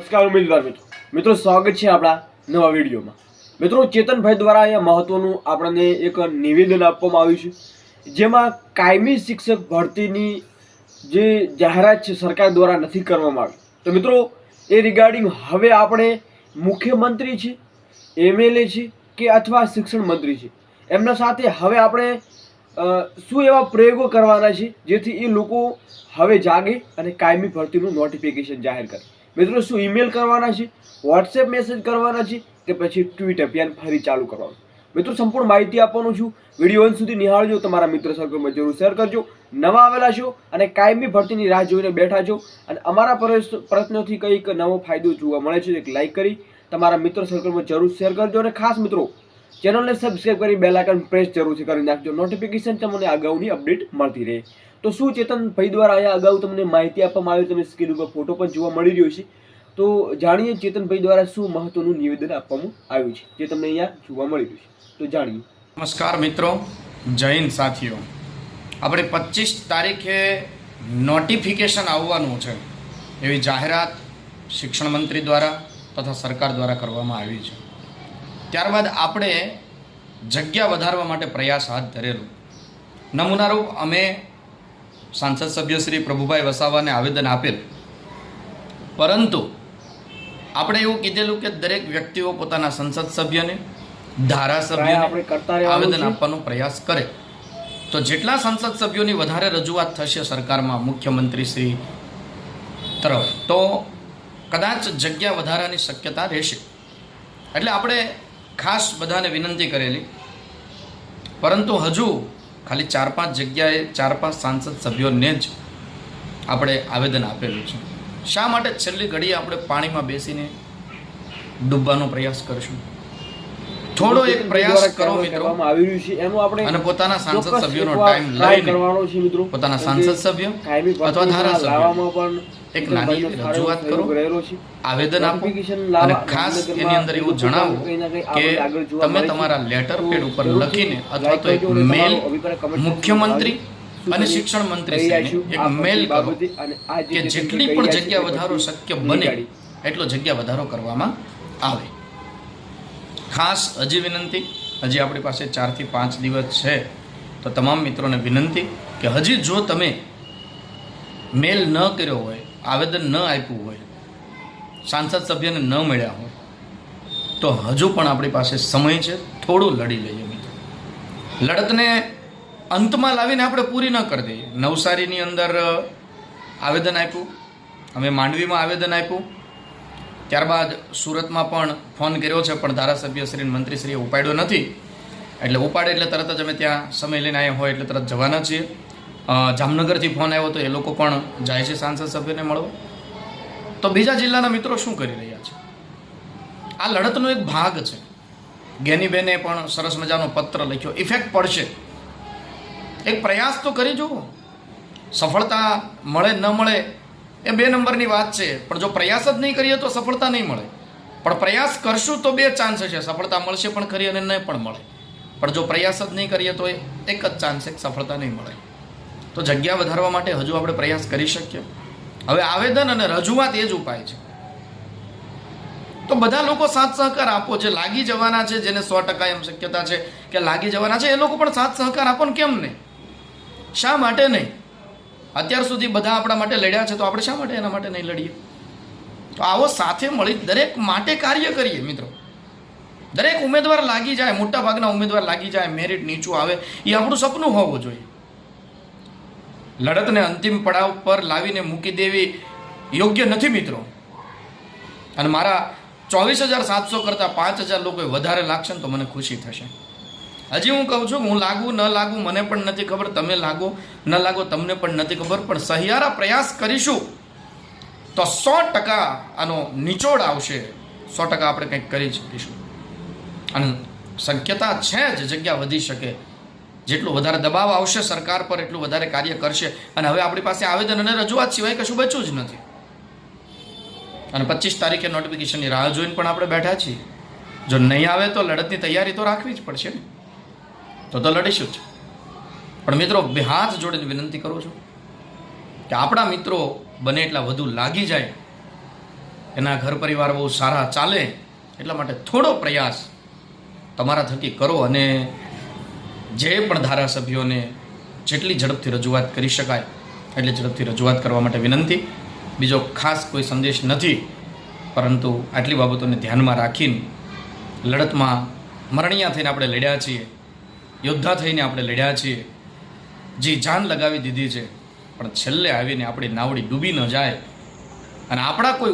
નમસ્કાર, ઉમેદવાર મિત્રો. મિત્રો, સ્વાગત છે આપણા નવા વિડીયોમાં. મિત્રો, ચેતનભાઈ દ્વારા અહીંયા મહત્વનું આપણને એક નિવેદન આપવામાં આવ્યું છે. જેમાં કાયમી શિક્ષક ભરતીની જે જાહેરાત છે, સરકાર દ્વારા નથી કરવામાં આવી. તો મિત્રો, એ રિગાર્ડિંગ હવે આપણે મુખ્યમંત્રી છે એમએલએ છે કે અથવા શિક્ષણ મંત્રી છે? એમના સાથે હવે આપણે શું એવા પ્રયોગો કરવાના છે જેથી એ લોકો હવે જાગે અને કાયમી ભરતીનું નોટિફિકેશન જાહેર કરે? મિત્રો, શું ઈમેલ કરવાના છે? વોટ્સએપ મેસેજ કરવાના છે કે પછી ટ્વીટ અભિયાન ફરી ચાલુ કરવાનું? મિત્રો, સંપૂર્ણ માહિતી આપવાનું છું. વીડિયો અંત સુધી નિહાળજો. તમારા મિત્ર સર્કલમાં જરૂર શેર કરજો. નવા આવેલા છો અને કાયમી ભરતીની રાહ જોઈને બેઠા છો અને અમારા પ્રશ્નોથી કંઈક નવો ફાયદો જોવા મળે છે એક લાઇક કરી તમારા મિત્ર સર્કલમાં જરૂર શેર કરજો અને ખાસ મિત્રો, ચેનલને સબસ્ક્રાઈબ કરી બેલ આઇકન પ્રેસ જરૂરથી કરી નાખજો. નોટિફિકેશન તમને અગાઉની અપડેટ મળતી રહે. તો શું ચેતન ભાઈ દ્વારા અહીંયા અગાઉ તમને માહિતી આપવામાં આવી, તમે સ્ક્રીન ઉપર ફોટો પણ જોવા મળી રહ્યો છે. તો જાણીએ ચેતનભાઈ દ્વારા શું મહત્વનું નિવેદન આપવામાં આવ્યું છે, જે તમને અહીંયા જોવા મળી રહ્યું છે. તો જાણીએ. નમસ્કાર મિત્રો હિન્દ સાથીઓ. આપણે પચીસ તારીખે નોટિફિકેશન આવવાનું છે, એવી જાહેરાત શિક્ષણ મંત્રી દ્વારા તથા સરકાર દ્વારા કરવામાં આવી છે. ત્યારબાદ આપણે જગ્યા વધારવા માટે પ્રયાસ હાથ ધરેલો. નમૂનારૂપ અમે સાંસદ સભ્ય શ્રી પ્રભુભાઈ વસાવાને આવેદન આપેલ. પરંતુ આપણે એવું કીધેલું કે દરેક વ્યક્તિઓ પોતાના સંસદ સભ્યને ધારાસભ્ય ધારાસભ્યને આવેદન આપવાનો પ્રયાસ કરે. તો જેટલા સંસદ સભ્યોની વધારે રજૂઆત થશે સરકારમાં મુખ્યમંત્રી શ્રી તરફ તો કદાચ જગ્યા વધારાની શક્યતા રહેશે. એટલે આપણે ખાસ બધાને વિનંતી કરેલી. પરંતુ હજુ ખાલી ચાર પાંચ જગ્યાએ ચાર પાંચ સાંસદ સભ્યોને જ આપણે આવેદન આપેલું છે. શા માટે છેલ્લી ઘડીએ આપણે પાણીમાં બેસીને ડૂબવાનો પ્રયાસ કરશું? થોડો એક પ્રયાસ કરો મિત્રો. અને પોતાના સાંસદ સભ્યોનો ટાઈમ લઈને કરવાનો છે મિત્રો. પોતાના સાંસદ સભ્ય અથવા પણ એક નાની રજૂઆત કરો. આવેદન આપો અને ખાસ એની અંદર એવું જણાવો કે તમે તમારા લેટર પેડ ઉપર લખીને અથવા તો એક મેલ મુખ્યમંત્રી અને શિક્ષણ મંત્રી? એક મેલ કરો કે જેટલી પણ જગ્યા વધારો શક્ય બને એટલો જગ્યા વધારો કરવામાં આવે ખાસ હજી વિનંતી હજી આપણી પાસે ચારથી પાંચ દિવસ છે તો તમામ મિત્રોને વિનંતી કે હજી જો તમે મેલ ન કર્યો હોય આવેદન ન આપ્યું હોય, સાંસદ સભ્યને ન મળ્યા હોય, તો હજુ પણ આપણી પાસે સમય છે, થોડું લડી લઈએ મિત્રો. લડતને અંતમાં લાવીને આપણે પૂરી ન કરી દઈએ. નવસારીની અંદર આવેદન આપ્યું. અમે માંડવીમાં આવેદન આપ્યું. ત્યારબાદ સુરતમાં પણ ફોન કર્યો છે, પણ ધારાસભ્ય શ્રી મંત્રીશ્રીએ ઉપાડ્યો નથી. એટલે ઉપાડે એટલે તરત જ અમે ત્યાં સમય લઈને આવ્યા હોય, એટલે તરત જવાના છીએ. જામનગરથી ફોન આવ્યો તો એ લોકો પણ જાય છે સાંસદ સભ્યને મળવા. તો બીજા જિલ્લાના મિત્રો શું કરી રહ્યા છે? આ લડતનો એક ભાગ છે. ગેનીબેને પણ સરસ મજાનો પત્ર લખ્યો. ઇફેક્ટ પડશે. એક પ્રયાસ તો કરી જુઓ. સફળતા મળે ન મળે એ બે નંબરની વાત છે. પણ જો પ્રયાસ જ નહીં કરીએ તો સફળતા નહીં મળે. પણ પ્રયાસ કરશું તો બે ચાન્સ છે. સફળતા મળશે પણ ખરી અને નહીં પણ મળે. પણ જો પ્રયાસ જ નહીં કરીએ તો એક જ ચાન્સ છે સફળતા નહીં મળે. તો જગ્યા વધારવા માટે હજુ આપણે પ્રયાસ કરી શકીએ. હવે આવેદન અને રજૂઆત એ જ ઉપાય છે. તો બધા લોકો સાથ સહકાર આપો. જે લાગી જવાના છે, જેને સો ટકા એમ શક્યતા છે કે લાગી જવાના છે, એ લોકો પણ સાથ સહકાર આપો ને કેમ નહીં? શા માટે નહીં? અત્યાર સુધી બધા આપણા માટે લડ્યા છે, તો આપણે શા માટે એના માટે નહીં લડીએ? તો આવો સાથે મળી દરેક માટે કાર્ય કરીએ મિત્રો. દરેક ઉમેદવાર લાગી જાય મોટા ભાગના ઉમેદવાર લાગી જાય મેરિટ નીચું આવે, એ આપણું સપનું હોવું જોઈએ. લડતને અંતિમ પડાવ પર લાવીને મૂકી દેવી યોગ્ય નથી, મિત્રો. અને મારા ચોવીસ હજાર સાતસો કરતાં પાંચ હજાર લોકો વધારે લાગશે ને તો મને ખુશી થશે. હજી હું કહું છું હું લાગુ, ન લાગુ, મને પણ નથી ખબર. તમે લાગો, ન લાગો, તમને પણ નથી ખબર. પણ સહિયારા પ્રયાસ કરીશું તો સો ટકા આનો નિચોડ આવશે. સો ટકા આપણે કંઈક કરી શકીશું. અને શક્યતા છે જ, જગ્યા વધી શકે. જેટલું વધારે દબાવ આવશે સરકાર પર, એટલું વધારે કાર્ય કરશે. અને હવે આપણી પાસે આવેદન અને રજૂઆત સિવાય કશું બચ્યું જ નથી. અને પચીસ તારીખે નોટિફિકેશનની રાહ જોઈને પણ આપણે બેઠા છીએ. જો નહીં આવે તો લડતની તૈયારી તો રાખવી જ પડશે ને. તો તો લડીશું જ. પણ મિત્રો, બે હાથ જોડીને વિનંતી કરું છું કે આપણા મિત્રો બને એટલા વધુ લાગી જાય. એના ઘર પરિવાર બહુ સારા ચાલે. એટલા માટે થોડો પ્રયાસ તમારા થકી કરો અને જે પણ ધારાસભ્યોને જેટલી ઝડપથી રજૂઆત કરી શકાય એટલી ઝડપથી રજૂઆત કરવા માટે વિનંતી. બીજો ખાસ કોઈ સંદેશ નથી, પરંતુ આટલી બાબતોને ધ્યાનમાં રાખીને લડતમાં મરણિયા થઈને આપણે લડ્યા છીએ, યોદ્ધા થઈને આપણે લડ્યા છીએ, જી જાન લગાવી દીધી છે, પણ છેલ્લે આવીને આપણી નાવડી ડૂબી ન જાય. અને આપણા કોઈ